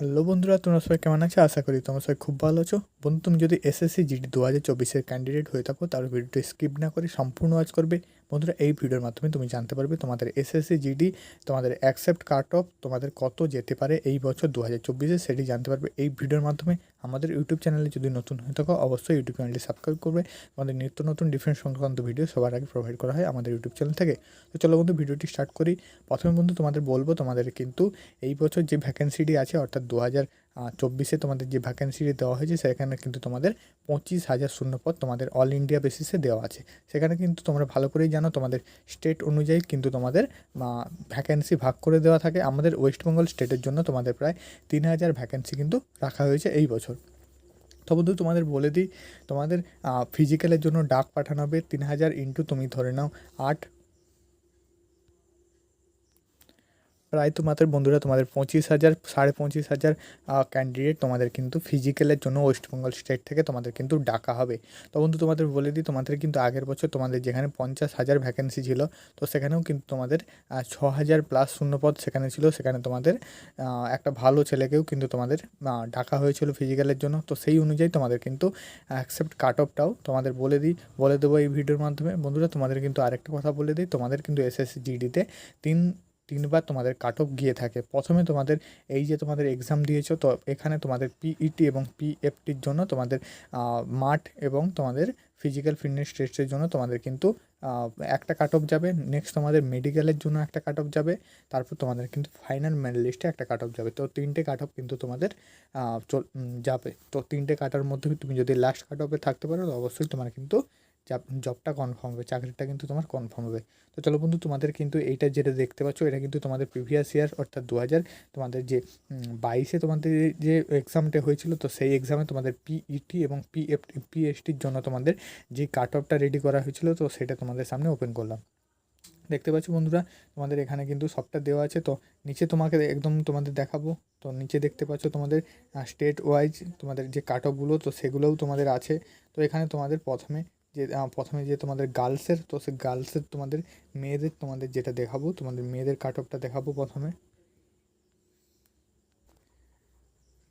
Hello বন্ধুরা, তোমরা সবাই কেমন আছো? আশা করি তোমরা সবাই খুব ভালো আছো। বন্ধু, তুমি যদি এসএসসি জিডি দু হাজার চব্বিশের ক্যান্ডিডেট হয়ে থাকো, তাহলে ভিডিওটি স্কিপ না করে সম্পূর্ণ ওয়াচ করবে। বন্ধুরা, এই ভিডিওর মাধ্যমে তুমি জানতে পারবে তোমাদের এসএসসি জিডি তোমাদের অ্যাকসেপ্ট কাট অফ তোমাদের কত যেতে পারে এই বছর দু হাজার চব্বিশে, সেটি জানতে পারবে এই ভিডিওর মাধ্যমে। আমাদের ইউটিউব চ্যানেলে যদি নতুন হয়ে থাকো, অবশ্যই ইউটিউব চ্যানেলটি সাবস্ক্রাইব করবে। আমাদের নিত্য নতুন ডিফারেন্ট সংক্রান্ত ভিডিও সবার আগে প্রোভাইড করা হয় আমাদের ইউটিউব চ্যানেল থেকে। তো চলো বন্ধু, ভিডিওটি স্টার্ট করি। প্রথমে বন্ধু, তোমাদের বলব তোমাদের কিন্তু এই বছর যে ভ্যাকেন্সিটি আছে, অর্থাৎ দু হাজার চব্বিশে তোমাদের যে ভ্যাকেন্সিটি দেওয়া হয়েছে, সেখানে কিন্তু তোমাদের পঁচিশ হাজার শূন্যপদ তোমাদের অল ইন্ডিয়া বেসিসে দেওয়া আছে। সেখানে কিন্তু তোমরা ভালো করেই জানো, তোমাদের স্টেট অনুযায়ী কিন্তু তোমাদের ভ্যাকেন্সি ভাগ করে দেওয়া থাকে। আমাদের ওয়েস্ট বেঙ্গল স্টেটের জন্য তোমাদের প্রায় তিন হাজার ভ্যাকেন্সি কিন্তু রাখা হয়েছে এই বছর। তো বন্ধু, তোমাদের বলে দিই, তোমাদের ফিজিক্যালের জন্য ডাক পাঠানো হবে। তিন হাজার ইন্টু তুমি ধরে নাও আট প্রায় তোমাদের বন্ধুরা তোমাদের পঁচিশ হাজার, সাড়ে পঁচিশ হাজার ক্যান্ডিডেট তোমাদের কিন্তু ফিজিক্যালের জন্য ওয়েস্টবেঙ্গল স্টেট থেকে তোমাদের কিন্তু ডাকা হবে। তো বন্ধু তোমাদের বলে দিই, তোমাদের কিন্তু আগের বছর তোমাদের যেখানে পঞ্চাশ হাজার ভ্যাকেন্সি ছিল, তো সেখানেও কিন্তু তোমাদের ছ হাজার প্লাস শূন্যপদ সেখানে ছিল, সেখানে তোমাদের একটা ভালো ছেলেকেও কিন্তু তোমাদের ডাকা হয়েছিল ফিজিক্যালের জন্য। তো সেই অনুযায়ী তোমাদের কিন্তু অ্যাকসেপ্ট কাট অফটাও তোমাদের বলে দিই, বলে দেবো এই ভিডিওর মাধ্যমে। বন্ধুরা তোমাদের কিন্তু আরেকটা কথা বলে দিই, তোমাদের কিন্তু এসএসসি জিডিতে তিন তিনবার তোমাদের কাট অফ গিয়ে থাকে। প্রথমে তোমাদের এই যে তোমাদের এক্সাম দিয়েছ, তো এখানে তোমাদের পিইটি এবং পিএফটির জন্য তোমাদের মাঠ এবং তোমাদের ফিজিক্যাল ফিটনেস টেস্টের জন্য তোমাদের কিন্তু একটা কাট অফ যাবে। নেক্সট তোমাদের মেডিকেলের জন্য একটা কাট অফ যাবে। তারপর তোমাদের কিন্তু ফাইনাল মেডেল লিস্টে একটা কাট অফ যাবে। তো তিনটে কাট অফ কিন্তু তোমাদের যাবে। তো তিনটে কাটার মধ্যে তুমি যদি লাস্ট কাট অফে থাকতে পারো, তো অবশ্যই তোমার কিন্তু জবটা কনফার্ম হবে, চাকরিটা কিন্তু তোমার কনফার্ম হবে। তো চলো বন্ধু, তোমাদের কিন্তু এইটা যেটা দেখতে পাচ্ছ, এটা কিন্তু তোমাদের প্রিভিয়াস ইয়ার অর্থাৎ দু হাজার তোমাদের যে বাইশে তোমাদের যে এক্সামটা হয়েছিল, তো সেই এক্সামে তোমাদের পিইটি e এবং পিএফ পিএসটির জন্য তোমাদের যে কাট অফটা রেডি করা হয়েছিল, তো সেটা তোমাদের সামনে ওপেন করলাম। দেখতে পাচ্ছ বন্ধুরা, তোমাদের এখানে কিন্তু সবটা দেওয়া আছে, তো নিচে তোমাকে একদম তোমাদের দেখাবো। তো নিচে দেখতে পাচ্ছ তোমাদের স্টেট ওয়াইজ তোমাদের যে কাট অফগুলো তো সেগুলোও তোমাদের আছে। তো এখানে তোমাদের প্রথমে যে প্রথমে যে তোমাদের গার্লসের তো সে গার্লসের তোমাদের মেয়েদের তোমাদের যেটা দেখাবো, তোমাদের মেয়েদের কাট অফটা দেখাবো প্রথমে।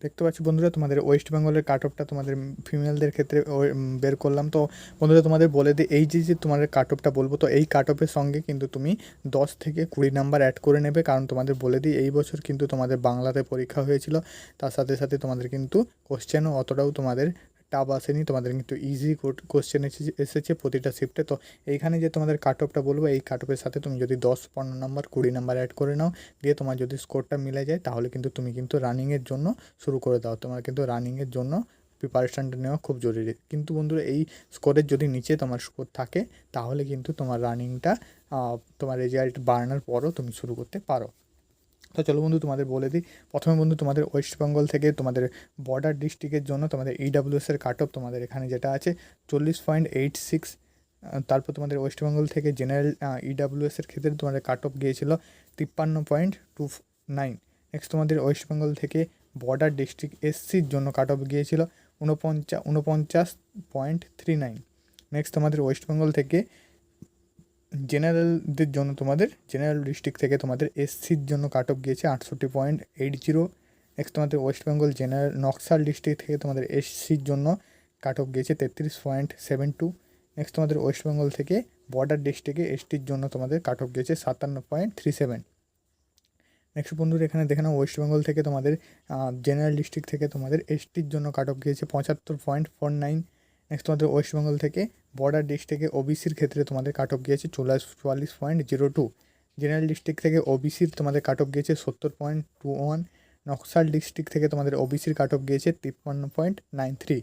দেখতে পাচ্ছি বন্ধুরা, তোমাদের ওয়েস্ট বেঙ্গলের কাট অফটা তোমাদের ফিমেলদের ক্ষেত্রে বের করলাম। তো বন্ধুরা, তোমাদের বলে দিই এই যে যে তোমাদের কাট অফটা বলব, তো এই কাট অফের সঙ্গে কিন্তু তুমি দশ থেকে কুড়ি নাম্বার অ্যাড করে নেবে। কারণ তোমাদের বলে দিই, এই বছর কিন্তু তোমাদের বাংলাতে পরীক্ষা হয়েছিল। তার সাথে সাথে তোমাদের কিন্তু কোশ্চেনও অতটাও তোমাদের টাফ আসেনি, তোমাদের কিন্তু ইজি কোশ্চেন এসেছে প্রতিটা শিফটে তো এইখানে যে তোমাদের কাট অফটা বলব, এই কাট অফের সাথে তুমি যদি দশ, পনেরো নাম্বার কুড়ি নাম্বার অ্যাড করে নাও, দিয়ে তোমার যদি স্কোরটা মিলে যায়, তাহলে কিন্তু তুমি কিন্তু রানিংয়ের জন্য শুরু করে দাও। তোমার কিন্তু রানিংয়ের জন্য প্রিপারেশানটা নেওয়া খুব জরুরি। কিন্তু বন্ধুরা, এই স্কোরের যদি নিচে তোমার স্কোর থাকে, তাহলে কিন্তু তোমার রানিংটা তোমার রেজাল্ট বাড়ানোর পরও তুমি শুরু করতে পারো। তো চলো বন্ধু, তোমাদের বলে দিই। প্রথমে বন্ধু, তোমাদের ওয়েস্ট বেঙ্গল থেকে তোমাদের বর্ডার ডিস্ট্রিক্টের জন্য তোমাদের ইডাব্লিউএসের কাট অফ তোমাদের এখানে যেটা আছে, চল্লিশ পয়েন্ট এইট সিক্স তারপর তোমাদের ওয়েস্ট বেঙ্গল থেকে জেনারেল ইডাব্লিউএসের ক্ষেত্রে তোমাদের কাট অফ গিয়েছিল তিপ্পান্ন পয়েন্ট টু নাইন নেক্সট তোমাদের ওয়েস্ট বেঙ্গল থেকে বর্ডার ডিস্ট্রিক্ট এসসির জন্য কাট অফ গিয়েছিল উনপঞ্চাশ উনপঞ্চাশ পয়েন্ট থ্রি নাইন নেক্সট তোমাদের ওয়েস্ট বেঙ্গল থেকে জেনারেলদের জন্য তোমাদের জেনারেল ডিস্ট্রিক্ট থেকে তোমাদের এসসির জন্য কাট অফ গিয়েছে আটষট্টি পয়েন্ট এইট জিরো নেক্সট তোমাদের ওয়েস্ট বেঙ্গল জেনারেল নকশাল ডিস্ট্রিক্ট থেকে তোমাদের এসসির জন্য কাট অফ গিয়েছে তেত্রিশ পয়েন্ট সেভেন টু নেক্সট তোমাদের ওয়েস্ট বেঙ্গল থেকে বর্ডার ডিস্ট্রিক্টে এসটির জন্য তোমাদের কাট অফ গিয়েছে সাতান্ন পয়েন্ট থ্রি সেভেন নেক্সট বন্ধুরা, এখানে দেখে নাও ওয়েস্ট বেঙ্গল থেকে তোমাদের জেনারেল ডিস্ট্রিক্ট থেকে তোমাদের এসটির জন্য কাট অফ গিয়েছে পঁচাত্তর পয়েন্ট ফোর নাইন নেক্সট তোমাদের ওয়েস্ট বেঙ্গল থেকে বর্ডার ডিস্ট্রিক্টে ওবিসির ক্ষেত্রে তোমাদের কাট অফ গিয়েছে চল্লিশ চুয়াল্লিশ point zero two general district থেকে ওবিসির তোমাদের কাট অফ গিয়েছে সত্তর point two one Naxal district থেকে তোমাদের ওবিসির কাট অফ গিয়েছে তিপ্পান্ন point nine three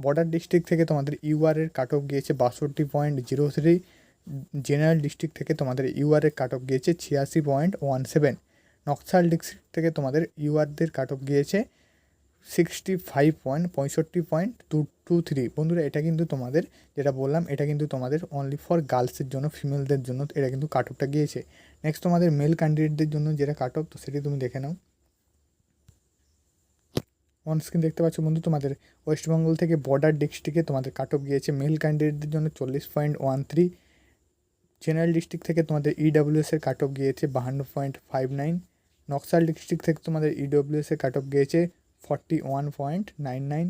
border district থেকে তোমাদের ইউআরের কাট অফ গিয়েছে বাষট্টি point zero three general district থেকে তোমাদের ইউআরের কাট অফ গিয়েছে ছিয়াশি point one seven Naxal district থেকে তোমাদের ইউআরদের কাট অফ গিয়েছে সিক্সটি ফাইভ পয়েন্ট পঁয়ষট্টি পয়েন্ট টু টু থ্রি বন্ধুরা, এটা কিন্তু তোমাদের যেটা বললাম, এটা কিন্তু তোমাদের অনলি ফর গার্লসের জন্য ফিমেলদের জন্য, এটা কিন্তু কাট অফটা গিয়েছে। নেক্সট তোমাদের মেল ক্যান্ডিডেটদের জন্য যেটা কাট অফ তো সেটি তুমি দেখে নাও। অন স্ক্রিন দেখতে পাচ্ছ বন্ধু, তোমাদের ওয়েস্টবেঙ্গল থেকে বর্ডার ডিস্ট্রিক্টে তোমাদের কাট অফ গিয়েছে। মেল ক্যান্ডিডেটদের জন্য চল্লিশ point one three general district থেকে তোমাদের ইডাব্লিউএসের কাট অফ গিয়েছে বাহান্ন point five nine Naxal district থেকে তোমাদের ইডব্লিউএস এ কাট অফ গিয়েছে forty one point nine nine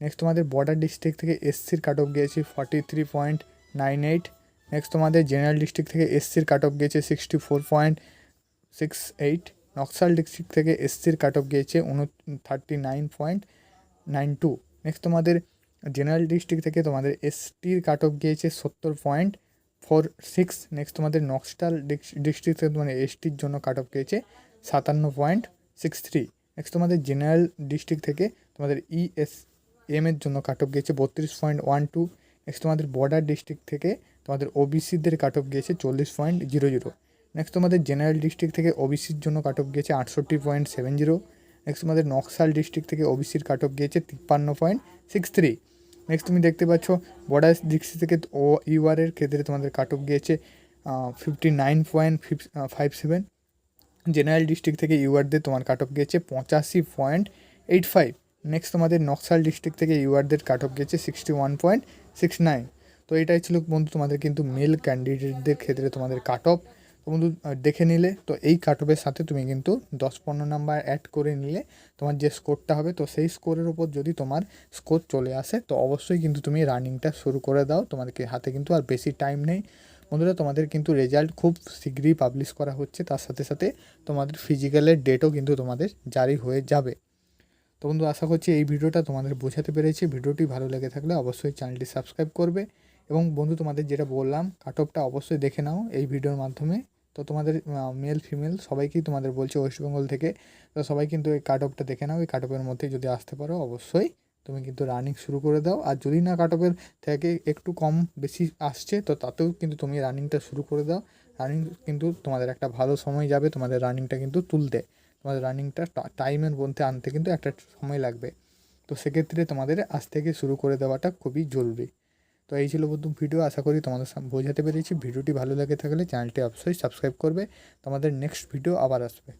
next তোমাদের বর্ডার ডিস্ট্রিক্ট থেকে এসসির কাট অফ গিয়েছে forty three point nine eight next তোমাদের জেনারেল ডিস্ট্রিক্ট থেকে এসসির কাট অফ গিয়েছে sixty four point six eight Naxal district থেকে এসসির কাট অফ গিয়েছে উন thirty nine point nine two next তোমাদের জেনারেল ডিস্ট্রিক্ট থেকে তোমাদের এসটির কাট অফ গিয়েছে সত্তর পয়েন্ট ফোর সিক্স নেক্সট তোমাদের নকশাল ডিস্ট্রিক্ট থেকে তোমাদের এসটির জন্য কাট অফ গিয়েছে সাতান্ন পয়েন্ট সিক্স থ্রি নেক্সট তোমাদের জেনারেল ডিস্ট্রিক্ট থেকে তোমাদের ইএস এম এর জন্য কাট অফ গিয়েছে বত্রিশ পয়েন্ট ওয়ান টু নেক্সট তোমাদের বর্ডার ডিস্ট্রিক্ট থেকে তোমাদের ওবিসিদের কাট অফ গিয়েছে চল্লিশ পয়েন্ট জিরো জিরো নেক্সট তোমাদের জেনারেল ডিস্ট্রিক্ট থেকে ওবিসির জন্য কাট অফ গিয়েছে আটষট্টি পয়েন্ট সেভেন জিরো নেক্সট তোমাদের নকশাল ডিস্ট্রিক্ট থেকে ওবিসির কাট অফ গিয়েছে তিপ্পান্ন পয়েন্ট সিক্স থ্রি নেক্সট তুমি দেখতে পাচ্ছ বর্ডার ডিস্ট্রিক্ট থেকে ও ইউআরের ক্ষেত্রে তোমাদের কাট অফ গিয়েছে ফিফটি নাইন পয়েন্ট ফিফ ফাইভ সেভেন জেনারেল ডিস্ট্রিক্ট থেকে ইউআরদের তোমার কাট অফ গিয়েছে পঁচাশি পয়েন্ট এইট ফাইভ নেক্সট তোমাদের নকশাল ডিস্ট্রিক্ট থেকে ইউআরদের কাট অফ গিয়েছে sixty one point six nine তো এটাই ছিল বন্ধু তোমাদের কিন্তু মেল ক্যান্ডিডেটদের ক্ষেত্রে তোমাদের কাট অফ তো বন্ধু দেখে নিলে, তো এই কাট অফের সাথে তুমি কিন্তু দশ পনেরো নাম্বার অ্যাড করে নিলে তোমার যে স্কোরটা হবে, তো সেই স্কোরের ওপর যদি তোমার স্কোর চলে আসে, তো অবশ্যই কিন্তু তুমি রানিংটা শুরু করে দাও। তোমাদেরকে হাতে কিন্তু আর বেশি টাইম নেই। বন্ধুরা, তোমাদের কিন্তু রেজাল্ট খুব শীঘ্রই পাবলিশ করা হচ্ছে। তার সাথে সাথে তোমাদের ফিজিক্যালের ডেটও কিন্তু তোমাদের জারি হয়ে যাবে। তো বন্ধু, আশা করছি এই ভিডিওটা তোমাদের বোঝাতে পেরেছি। ভিডিওটি ভালো লেগে থাকলে অবশ্যই চ্যানেলটি সাবস্ক্রাইব করবে। এবং বন্ধু, তোমাদের যেটা বললাম কাট অফটা অবশ্যই দেখে নাও এই ভিডিওর মাধ্যমে। তো তোমাদের মেল ফিমেল সবাইকেই তোমাদের বলছে ওয়েস্টবেঙ্গল থেকে। তো সবাই কিন্তু এই কাট অফটা দেখে নাও। এই কাট অফের মধ্যে যদি আসতে পারো, অবশ্যই তুমি কিন্তু রানিং শুরু করে দাও। আর যদি না কাট অফের থেকে একটু কম বেশি আসছে, তো তাতেও কিন্তু তুমি রানিংটা শুরু করে দাও। রানিং কিন্তু তোমাদের একটা ভালো সময় যাবে, তোমাদের রানিংটা কিন্তু তুলতে। তোমাদের রানিংটা টাইমের মধ্যে আনতে কিন্তু একটা সময় লাগবে। তো সেক্ষেত্রে তোমাদের আজ থেকে শুরু করে দেওয়াটা খুবই জরুরি। তো এই ছিল বন্ধু ভিডিও আশা করি তোমাদের বোঝাতে পেরেছি। ভিডিওটি ভালো লাগে থাকলে চ্যানেলটি অবশ্যই সাবস্ক্রাইব করবে। তোমাদের নেক্সট ভিডিও আবার আসবে।